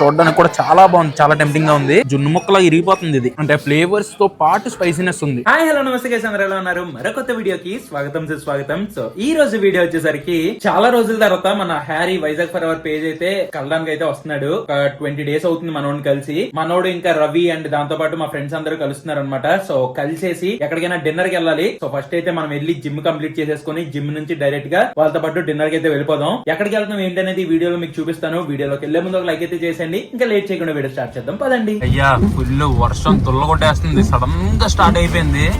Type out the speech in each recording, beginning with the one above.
చూడడానికి కూడా చాలా బాగుంది చాలా టెంప్టింగ్గా ఉంది. జున్ను ముక్కలా ఇరిగిపోతుంది ఇది. అంటే ఫ్లేవర్స్తో పాటు స్పైసీనెస్ ఉంది. హాయ్ హలో నమస్తే గైస్ అందరూ ఎలా ఉన్నారు? మరో కొత్త వీడియోకి స్వాగతం సుస్వాగతం. సో ఈ రోజు వీడియో వచ్చేసరికి చాలా రోజుల తర్వాత మన Harry Vizag for our page అయితే కలడానికి అయితే వస్తున్నాడు. ఒక ట్వంటీ డేస్ అవుతుంది మనోడిని కలిసి. మనోడు ఇంకా రవి అండ్ దాంతో పాటు మా ఫ్రెండ్స్ అందరూ కలుస్తున్నారు అనమాట సో కలిసేసి ఎక్కడికైనా డిన్నర్కి వెళ్ళాలి. సో ఫస్ట్ అయితే మనం వెళ్ళి జిమ్ కంప్లీట్ చేసేసుకొని జిమ్ నుంచి డైరెక్ట్గా వాళ్ళతో పాటు డిన్నర్కి అయితే వెళ్ళిపోదాం. ఎక్కడికి వెళ్తాం ఏంటనేది వీడియోలో మీకు చూపిస్తాను. వీడియోలోకి వెళ్ళే ముందు ఒక లైక్ అయితే చేసేయండి. ఇంకా లేట్ చేయకుండా వీడియో స్టార్ట్ చేద్దాం. పదండి. అయ్యా ఫుల్ వర్షం తుల్లగొట్టేస్తుంది సడన్గా స్టార్ట్ అయిపోయింది.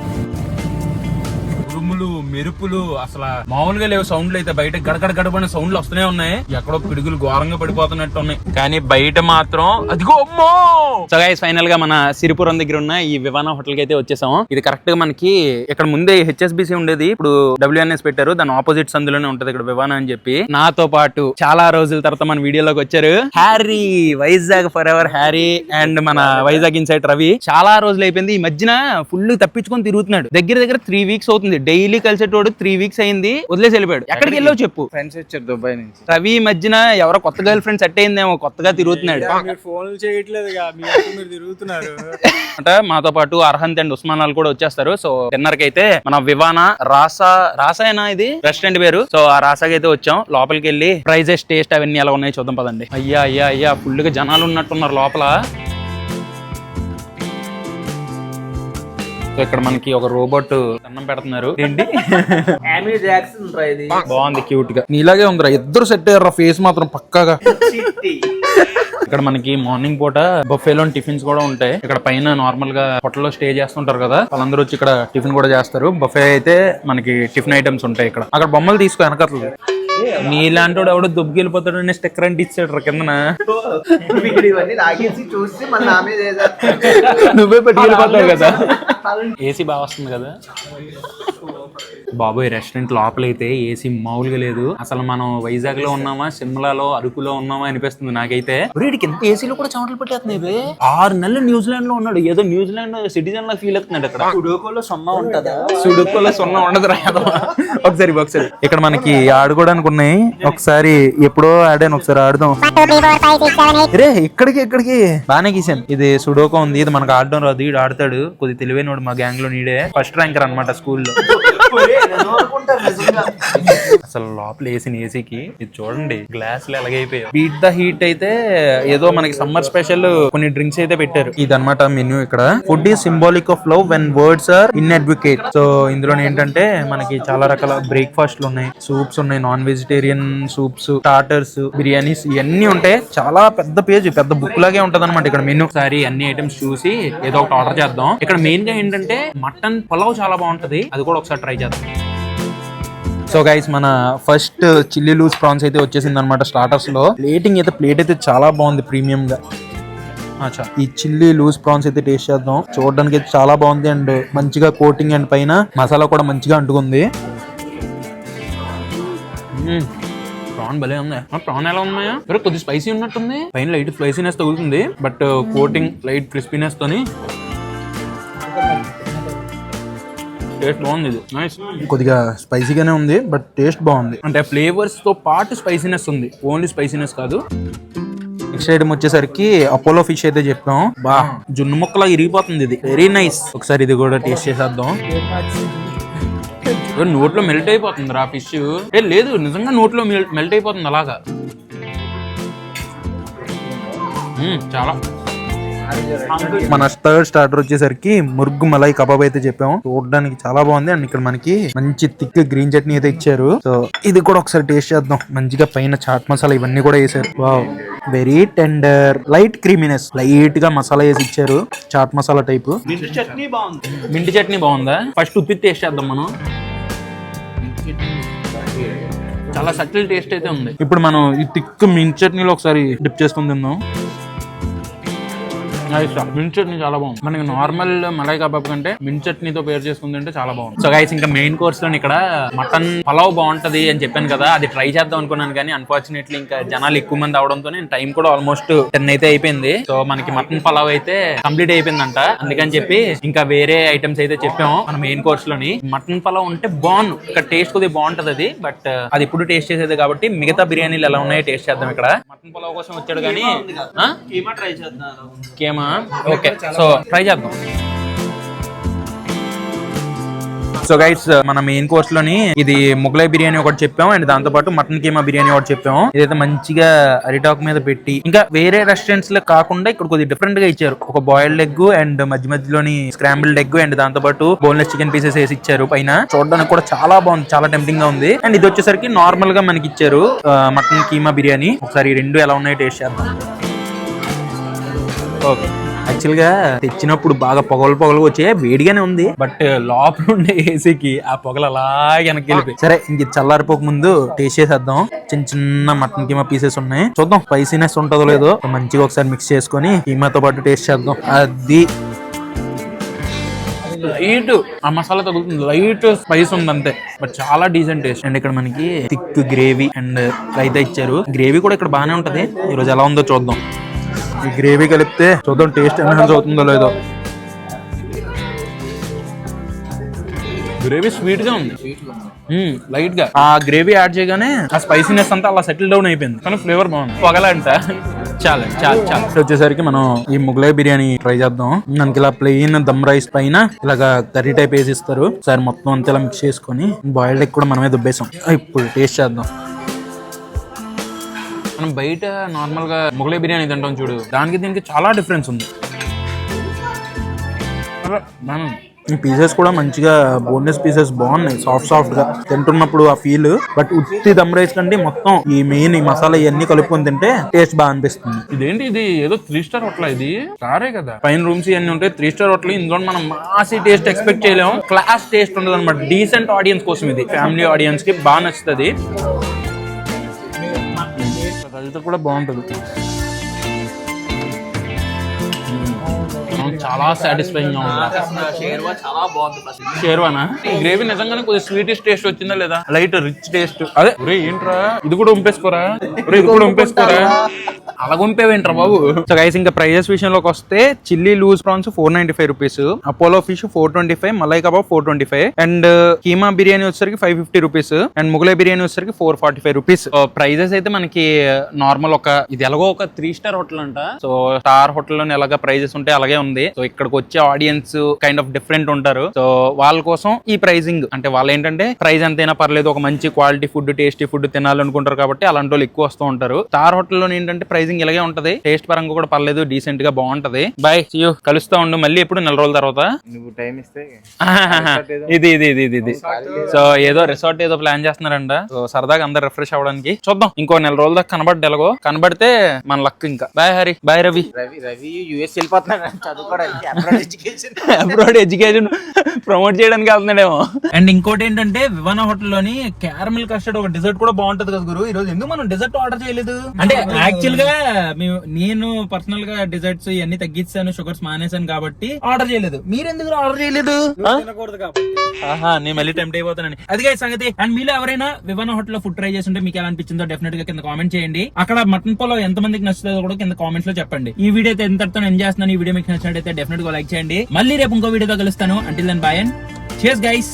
ఉరుములు మెరుపులు అసలు మామూలుగా లేవు సౌండ్లు అయితే. బయట గడగడ గడపడిన సౌండ్లు వస్తూనే ఉన్నాయి. ఎక్కడో పిడుగులు ఘోరంగా పడిపోతున్నట్టు ఉన్నాయి. కానీ బయట మాత్రం అదిగో అమ్మో! సో గైస్ ఫైనల్గా మన సిరిపురం దగ్గర ఉన్న ఈ వివానా హోటల్కి అయితే వచ్చేసాం ఇది కరెక్ట్గా మనకి ఇక్కడ ముందే హెచ్ఎస్బిసి ఉండేది. ఇప్పుడు డబ్ల్యూఎన్ఎస్ పెట్టారు. దాని ఆపోజిట్ సందులోనే ఉంటది ఇక్కడ వివానా అని చెప్పి. నాతో పాటు చాలా రోజుల తర్వాత మన వీడియోలోకి వచ్చారు. Harry Vizag forever Harry and మన వైజాగ్ ఇన్సైట్ రవి. చాలా రోజులు అయిపోయింది. ఈ మధ్యన ఫుల్ తప్పించుకొని తిరుగుతున్నాడు. దగ్గర దగ్గర త్రీ వీక్స్ అవుతుంది. డైలీ కలిసేటోడు త్రీ వీక్స్ అయింది వదిలేసి వెళ్ళిపోయాడు. ఎక్కడికి వెళ్ళావు చెప్పు? ఫ్రెండ్స్ వచ్చారు దుబాయ్ నుంచి. రవి ఈ మధ్యన ఎవరో కొత్త గర్ల్ ఫ్రెండ్ సెట్ అయిందేమో కొత్తగా తిరుగుతున్నాడు. ఫోన్లు చేయట్లేదు మీరు తిరుగుతున్నారు. అంటే మాతో పాటు అర్హంత్ అండ్ ఉస్మానాలు కూడా వచ్చేస్తారు. సో డిన్నర్కి అయితే మన వివానా రాసా రాసాయనా ఇది? రెస్టారెంట్ పేరు. సో ఆ రాసాకి అయితే వచ్చాం. లోపలికి వెళ్ళి ప్రైజెస్ టేస్ట్ అవన్నీ ఎలా ఉన్నాయి చూద్దాం పదండి. అయ్యా అయ్యా అయ్యా ఫుల్గా జనాలు ఉన్నట్టున్నారు లోపల. సో ఇక్కడ మనకి ఒక రోబోట్ అన్నం పెడుతున్నారు. ఏంటి? జాక్సన్ రా ఇది. బాగుంది క్యూట్గా. నీలాగే ఉందిరా ఇద్దరు సెట్ అయ్యారు ఫేస్ మాత్రం పక్కాగా. ఇక్కడ మనకి మార్నింగ్ పూట బొఫేలో టిఫిన్స్ కూడా ఉంటాయి. ఇక్కడ పైన నార్మల్గా హోటల్లో స్టే చేస్తుంటారు కదా వాళ్ళందరూ వచ్చి ఇక్కడ టిఫిన్ కూడా చేస్తారు. బొఫే అయితే మనకి టిఫిన్ ఐటమ్స్ ఉంటాయి ఇక్కడ. అక్కడ బొమ్మలు తీసుకో వెనకట్లేదు నీలాంటి వాడు ఎవడో దుబ్బుకి వెళ్ళిపోతాడు అని స్టిక్కర్ అంటే ఇచ్చాడు రా కిందన. వీడు ఇవన్నీ లాగేసి చూసి మన నువ్వే పెట్టుకెళ్ళిపోతావు కదా. ఏసీ బాగా వస్తుంది కదా. బాబోయ్ రెస్టారెంట్ లోపలైతే ఏసీ మామూలుగా లేదు. అసలు మనం వైజాగ్లో ఉన్నామా సిమ్లాలో అరకులో ఉన్నామా అనిపిస్తుంది నాకైతే. వీడికి ఎంత ఏసీలో కూడా చెమటలు పెట్టేస్తున్నాయి. ఆరు నెలలు న్యూజిలాండ్లో ఉన్నాడు. ఏదో న్యూజిలాండ్ సిటిజన్ లా ఫీల్ అవుతున్నాడు అక్కడ. సుడోకోలో సొమ్మ ఉంటదా? సుడుకోలో సున్నా ఉండదు రా ఒకసారి ఒకసారి. ఇక్కడ మనకి ఆడుకోవడానికి ఉన్నాయి. ఒకసారి ఎప్పుడో ఆడాను ఒకసారి ఆడుదాం. రే ఇక్కడికి ఇక్కడికి. బానే గీసాను ఇది సుడోకో ఉంది. ఇది మనకు ఆడడం రాదు. వీడు ఆడతాడు. కొద్ది తెలివైన మా గ్యాంగ్లో నీడే ఫస్ట్ ర్యాంకర్ అనమాట స్కూల్లో. అసలు లోపల ఏసీ ఏసీకి ఇది చూడండి గ్లాస్లో ఎలాగైపోయాయి. బీట్ ద హీట్ అయితే ఏదో మనకి సమ్మర్ స్పెషల్ కొన్ని డ్రింక్స్ అయితే పెట్టారు. ఇది మెన్యూ ఇక్కడ. Food is symbolic of love when words are inadequate so ఇందులో ఏంటంటే మనకి చాలా రకాల బ్రేక్ఫాస్ట్లు ఉన్నాయి. సూప్స్ ఉన్నాయి non vegetarian soups starters biryanis ఇవన్నీ ఉంటాయి. చాలా పెద్ద పేజ్ పెద్ద బుక్ లాగే ఉంటది అనమాట ఇక్కడ మెనూ ఒకసారి అన్ని ఐటమ్స్ చూసి ఏదో ఒకటి ఆర్డర్ చేద్దాం. ఇక్కడ మెయిన్గా ఏంటంటే మటన్ పులావ్ చాలా బాగుంటది. అది కూడా ఒకసారి ట్రై చేద్దాం. సో గైస్ మన ఫస్ట్ చిల్లీ లూస్ ప్రాన్స్ అయితే వచ్చేసింది అనమాట స్టార్టర్స్లో. ప్లేటింగ్ అయితే ప్లేట్ అయితే చాలా బాగుంది ప్రీమియం గా అచ్చా. ఈ చిల్లీ లూస్ ప్రాన్స్ అయితే టేస్ట్ చేద్దాం. చూడడానికి అయితే చాలా బాగుంది అండ్ మంచిగా కోటింగ్ అండ్ పైన మసాలా కూడా మంచిగా అంటుకుంది. ప్రాన్ భలే ఉంది. ప్రాన్ ఎలా ఉన్నాయా? మరి కొద్ది స్పైసీ ఉన్నట్టుంది. పైన లైట్ స్పైసీనెస్ తగులుతుంది బట్ కోటింగ్ లైట్ క్రిస్పీనెస్ తోని టేస్ట్ బాగుంది ఇది. నైస్ కొద్దిగా స్పైసీగానే ఉంది బట్ టేస్ట్ బాగుంది. అంటే ఫ్లేవర్స్తో పాటు స్పైసీనెస్ ఉంది. ఓన్లీ స్పైసీనెస్ కాదు. నెక్స్ట్ ఐటమ్ వచ్చేసరికి అపోలో ఫిష్ అయితే చెప్పాం. బా జున్ను ముక్కలా ఇరిగిపోతుంది ఇది. వెరీ నైస్ ఒకసారి ఇది కూడా టేస్ట్ చేసేద్దాం. నోట్లో మెల్ట్ అయిపోతుంది రా ఫిష్. ఏ లేదు నిజంగా నోట్లో మెల్ట్ అయిపోతుంది అలాగా. చాలా. మన థర్డ్ స్టార్టర్ వచ్చేసరికి మురుగు మలై కబాబ్ అయితే చెప్పాము. చూడడానికి చాలా బాగుంది. అండ్ ఇక్కడ మనకి మంచి థిక్ గ్రీన్ చట్నీ అయితే ఇచ్చారు. సో ఇది కూడా ఒకసారి టేస్ట్ చేద్దాం. మంచిగా పైన చాట్ మసాలా ఇవన్నీ కూడా వేసారు. Wow very tender light creaminess లైట్గా మసాలా వేసి ఇచ్చారు. చాట్ మసాలా టైప్ చట్నీ బాగుంది. మింటి చట్నీ బాగుందా? ఫస్ట్ ఉత్తి టేస్ట్ చేద్దాం మనం. చాలా సటిల్ టేస్ట్ అయితే ఉంది. ఇప్పుడు మనం ఈ థిక్ మింట్ చట్నీలో ఒకసారి డిప్ చేసుకుని తిందాం. మిన్ చట్నీ చాలా బాగుంది. మనకి నార్మల్ మలై కబాబ్ కంటే మిన్ చట్నీతో పేరు చేసుకుంది అంటే చాలా బాగుంది. సో గైస్ ఇంకా మెయిన్ కోర్స్లో ఇక్కడ మటన్ పలావ్ బాగుంటది అని చెప్పాను కదా అది ట్రై చేద్దాం అనుకున్నాను కానీ అన్ఫార్చునేట్లీ ఇంకా జనాలు ఎక్కువ మంది అవడంతో నేను టైం కూడా ఆల్మోస్ట్ టెన్ అయితే అయిపోయింది. సో మనకి మటన్ పలావ్ అయితే కంప్లీట్ అయిపోయిందంట. అందుకని చెప్పి ఇంకా వేరే ఐటమ్స్ అయితే చెప్పాము మన మెయిన్ కోర్స్లోని. మటన్ పలావ్ ఉంటే బాగుంది ఇక్కడ టేస్ట్ కొద్దిగా బాగుంటది అది బట్ అది ఇప్పుడు టేస్ట్ చేసేది కాబట్టి మిగతా బిర్యానీలు ఎలా ఉన్నాయో టేస్ట్ చేద్దాం ఇక్కడ. మటన్ పలావ్ కోసం వచ్చాడు కానీ ఆ? కేమా ఓకే సో ట్రై చేద్దాం. సో గైడ్స్ మన మెయిన్ కోర్స్లోని ఇది ముగలై బిర్యానీ ఒకటి చెప్పాం అండ్ దాంతో పాటు మటన్ కీమా బిర్యానీ ఒకటి చెప్పాం ఇదైతే మంచిగా అరిటాక్ మీద పెట్టి ఇంకా వేరే రెస్టారెంట్స్లో కాకుండా ఇక్కడ కొద్దిగా డిఫరెంట్గా ఇచ్చారు. ఒక బాయిల్డ్ ఎగ్ అండ్ మధ్య మధ్యలోని స్క్రాంబుల్డ్ ఎగ్ అండ్ దాంతో పాటు బోన్లెస్ చికెన్ పీసెస్ వేసి ఇచ్చారు పైన. చూడడానికి కూడా చాలా బాగుంది చాలా టెంప్టింగ్గా ఉంది. అండ్ ఇది వచ్చేసరికి నార్మల్గా మనకి ఇచ్చారు మటన్ కీమా బిర్యానీ. ఒకసారి రెండు ఎలా ఉన్నాయో టేస్ట్ చేద్దాం. ఓకే యాక్చువల్గా తెచ్చినప్పుడు బాగా పొగలు పొగలు వచ్చే వేడిగానే ఉంది. బట్ లోపల ఉండే ఏసీకి ఆ పొగలు అలా వెనక్కి వెళ్ళిపోయి. సరే ఇంక చల్లారిపోక ముందు టేస్ట్ చేసేద్దాం. చిన్న చిన్న మటన్ కీమా పీసెస్ ఉన్నాయి. చూద్దాం స్పైసీనెస్ ఉంటుందో లేదో. మంచిగా ఒకసారి మిక్స్ చేసుకొని కీమాతో పాటు టేస్ట్ చేద్దాం. అది లైట్ ఆ మసాలా తగులుతుంది. లైట్ స్పైస్ ఉంది అంతే. బట్ చాలా డీసెంట్ టేస్ట్ అండ్ ఇక్కడ మనకి థిక్ గ్రేవీ అండ్ రైతా ఇచ్చారు. గ్రేవీ కూడా ఇక్కడ బాగానే ఉంటది. ఈ రోజు ఎలా ఉందో చూద్దాం. ఈ గ్రేవీ కలిపితే చూద్దాం టేస్ట్ ఎన్హాన్స్ అవుతుందో లేదో. గ్రేవీ స్వీట్గా ఉంది. లైట్గా. ఆ గ్రేవీ యాడ్ చేయగానే ఆ స్పైసీనెస్ అంతా అలా సెటిల్ డౌన్ అయిపోయింది. కానీ ఫ్లేవర్ బాగుంది. పొగలంట. చాలా చాలా. చాలా వచ్చేసరికి మనం ఈ ముగలై బిర్యానీ ట్రై చేద్దాం. మనకి ఇలా ప్లెయిన్ దమ్ రైస్ పైన ఇలాగా కర్రీ టైప్ వేసి ఇస్తారు. సరే మొత్తం అంతా ఇలా మిక్స్ చేసుకొని బాయిల్డ్ కూడా మనమే దుబ్బేసాం. ఇప్పుడు టేస్ట్ చేద్దాం. మనం బయట నార్మల్గా మొగలై బిర్యానీ తింటాం చూడు. దానికి దీనికి చాలా డిఫరెన్స్ ఉంది. మనం ఈ పీసెస్ కూడా మంచిగా బోన్లెస్ పీసెస్ బాగున్నాయి సాఫ్ట్ సాఫ్ట్గా. తింటున్నప్పుడు ఆ ఫీల్ బట్ ఉత్తి దమ్ రైస్ కంటే మొత్తం ఈ మెయిన్ ఈ మసాలా ఇవన్నీ కలుపుకొని తింటే టేస్ట్ బాగా అనిపిస్తుంది. ఇదేంటి ఇది? ఏదో త్రీ స్టార్ హోటల్ ఇది? సారే కదా. పైన రూమ్స్ ఇవన్నీ ఉంటాయి త్రీ స్టార్ హోటల్ ఇందులో మనం మాసి టేస్ట్ ఎక్స్పెక్ట్ చేయలేము. క్లాస్ టేస్ట్ ఉండదు అనమాట డీసెంట్ ఆడియన్స్ కోసం ఇది. ఫ్యామిలీ ఆడియన్స్కి బాగా నచ్చుతుంది. రైతా కూడా బాగుంటుంది. చాలా సాటిస్ఫైయింగ్గా ఉంది. షేర్వానా? ఈ గ్రేవీ నిజంగానే కొద్దిగా స్వీటిష్ టేస్ట్ వచ్చిందా లేదా? లైట్ రిచ్ టేస్ట్ అదే ఒరే ఏంట్రా? ఇది కూడా ఉంపేసుకోరా? ఒరే ఇది కూడా ఉంపేసుకోరా? అలా బాబు? సో గైస్ ఇంకా ప్రైజెస్ విషయంలోకి వస్తే chilli loose prawns four ninety five rupees Apollo fish four twenty five malai kebab four twenty five and keema biryani వచ్చేసరికి five fifty rupees and Mughlai biryani వచ్చేసరికి four forty five rupees prices అయితే మనకి uh, normal ఒక ఇది ఎలాగో ఒక three star hotel అంట. So star హోటల్లోనే ఎలాగ ప్రైజెస్ ఉంటాయి అలాగే ఉంది. సో ఇక్కడికి వచ్చే ఆడియన్స్ కైండ్ ఆఫ్ డిఫరెంట్ ఉంటారు. సో వాళ్ళ కోసం ఈ ప్రైజింగ్ అంటే వాళ్ళు ఏంటంటే ప్రైస్ ఎంతైనా పర్లేదు ఒక మంచి క్వాలిటీ ఫుడ్ టేస్టీ ఫుడ్ తినాలనుకుంటారు కాబట్టి అలాంటి వాళ్ళు ఎక్కువ వస్తూ ఉంటారు. స్టార్ హోటల్లో ఏంటంటే ప్రైజింగ్ ఇలాగే ఉంటది. టేస్ట్ పరంగా కూడా పర్లేదు డీసెంట్గా బాగుంటది. బాయ్ యూ కలుస్తా ఉండు. మళ్ళీ ఎప్పుడు నెల రోజుల తర్వాత? నువ్వు టైం ఇస్తే ఇది ఇది ఇది ఇది ఇది. సో ఏదో. రిసార్ట్ ఏదో ప్లాన్ చేస్తున్నారంట. సో సరదాగా అందరు రిఫ్రెష్ అవ్వడానికి చూద్దాం. ఇంకో నెల రోజుల దాకా కనబడ్డ ఎలాగో? కనబడితే మన లక్ ఇంకా. Bye Hari bye Ravi Ravi Ravi US వెళ్ళిపోతున్నాడు. చదువుకోవడానికి abroad education abroad education promote చేయడానికి వెళ్తున్నాడేమో. అండ్ ఇంకోటి ఏంటంటే వివాన హోటల్లోని క్యారమిల్ కస్టర్డ్ ఒక డిజర్ట్ కూడా బాగుంటది కదా గురు. ఈ రోజు ఎందుకు మనం డిజర్ట్ ఆర్డర్ చేయలేదు? అంటే యాక్చువల్గా మేము నేను పర్సనల్గా డిజర్ట్స్ ఇవన్నీ తగ్గించాను షుగర్స్ మానేశాను కాబట్టి ఆర్డర్ చేయలేదు. మీరు ఎందుకు ఆర్డర్ చేయలేదు? తినకూడదు కాబట్టి. ఆహా నేను మళ్ళీ టెంప్ట్ అయిపోతానని. అదిగా సంగతి. అండ్ మీలో ఎవరైనా వివాన హోటల్లో ఫుడ్ ట్రై చేసి ఉంటే మీకు ఎలా అనిపించిందో డెఫినెట్గా కింద కామెంట్ చేయండి. అక్కడ మటన్ పొలో ఎంత మందికి నచ్చుతుందో కూడా కింద కామెంట్స్లో చెప్పండి. ఈ వీడియో అయితే ఎంతతో ఎంజాయ్ చేస్తున్నాను ఈ వీడియో మీకు నచ్చినట్టయితే డెఫినెట్గా లైక్ చేయండి. మళ్ళీ రేపు ఇంకో వీడియోతో కలుస్తాను. అంటిల్ దెన్ బాయ్ అండ్ చేస్ గైస్